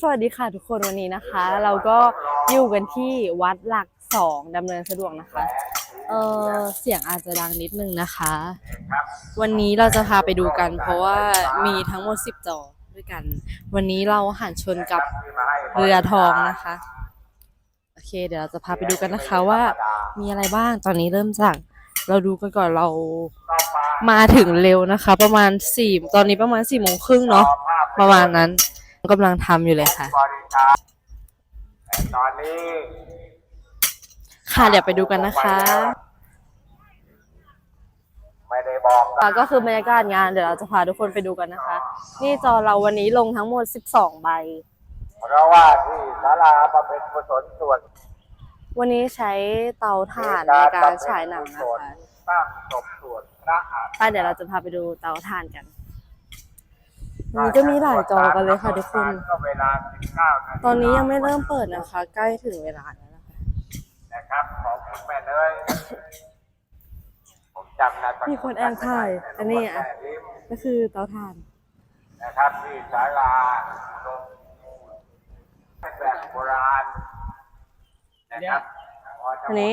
สวัสดีค่ะทุกคนวันนี้นะคะ เราก็อยู่กันที่วัดหลักสองดำเนินสะดวกนะคะ เออเสียงอาจจะดังนิดนึงนะคะ วันนี้เราจะพาไปดูกัน เพราะว่ามีทั้งหมด10จอด้วยกัน วันนี้เราหันชนกับเรือทองนะคะโอเค เดี๋ยวเราจะพาไปดูกันนะคะว่ามีอะไรบ้างตอนนี้เริ่มจากเราดูกันก่อนเรา มาถึงเร็วนะคะ ประมาณสี่ตอนนี้ประมาณสี่โมงครึ่งเนาะประมาณนั้นกำลังทำอยู่เลยค่ะบริการแต่ตอนนี้ค่ะเดี๋ยวไปดูกันนะคะไม่ได้บอกนะค่ะก็คือบรรยากาศงานเดี๋ยวเราจะพาทุกคนไปดูกันนะคะ นี่จอเราวันนี้ลงทั้งหมด 12 ใบ เพราะว่าที่ศาลาบำเพ็ญกุศลส่วน วันนี้ใช้เตาถ่านในการฉายหนังนะคะ ตั้งศพส่วนพระอาค่ะเดี๋ยวเราจะพาไปดูเตาถ่านกันวันนี้ก็มีหลายจอกันเลยค่ะทุกคนก็เวลา19นาฬิกาตอนนี้ยังไม่เริ่มเปิดนะคะ ใกล้ถึงเวลาแล้วนะคะนะครับของคุณแม่เนยผมจำนะมีคนแอบถ่ายอันนี้อะก็คือเตาถ่าน นะครับที่ศาลาลงแบบโบราณนะครับอันนี้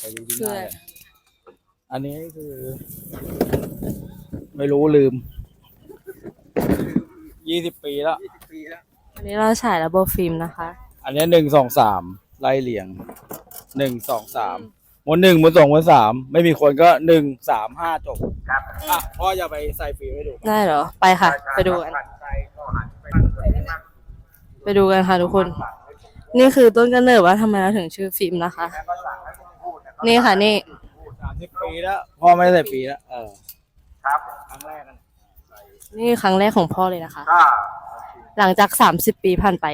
ไปดูที่คือหน้าเลย อันนี้คือ ไม่รู้ลืม ยี่สิบปีแล้ว อันนี้เราฉายระบบฟิล์มนะคะ อันนี้หนึ่งสองสามไล่เรียงหนึ่งสองสามหมวดหนึ่งหมวดสองหมวดสามไม่มีคนก็หนึ่งสามห้าจบครับอะพ่อจะไปใส่ฟิล์มให้ดูได้เหรอ ไปค่ะ ไปดูกันผัดไทยก็หันไปทางไหนบ้างไปดูกันค่ะทุกคน นี่คือต้นกำเนิดว่าทำไมเราถึงชื่อฟิล์มนะคะแล้วก็สั่งให้ผมพูดนะครับนี่ค่ะนี่สามสิบ ปีแล้วพ่อไม่ได้ใส่ปีแล้วเออครับครั้งแรกกันนี่ครั้งแรกของพ่อเลยนะคะ ก็หลังจาก 30 ปีผ่านไป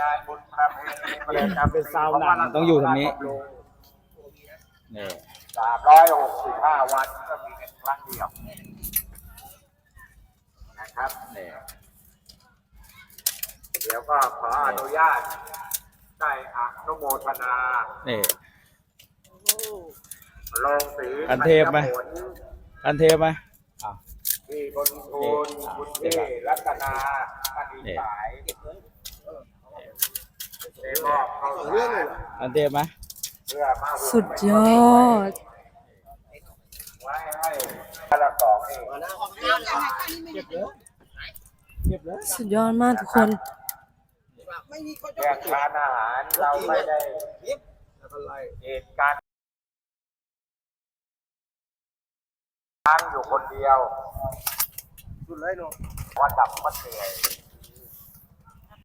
งานบุญประเพณีเรียนทำเป็นซาวหนังต้องอยู่ทางนี้ นี่สามร้อยหกสิบห้าวันก็มีกันครั้งเดียวนะครับ นี่เดี๋ยวก็ขออนุญาตได้อนุโมทนา นี่ ลงสีอันเทพไหมผลอันเทพไหมอะที่บนทูลบุญเทรัตนามณีสายได้มอบเข้าสารอันเทพไหมเพื่อมาหุ้มสุดยอด ไว้ให้พระสองเองเก็บเลยเก็บเลยสุดยอดมากทุกคน แยกทานอาหารเราไม่ได้แล้วก็ไล่เหตุการณ์ อยู่คนเดียว สุดเลยเนาะวันดับมันเหนื่อย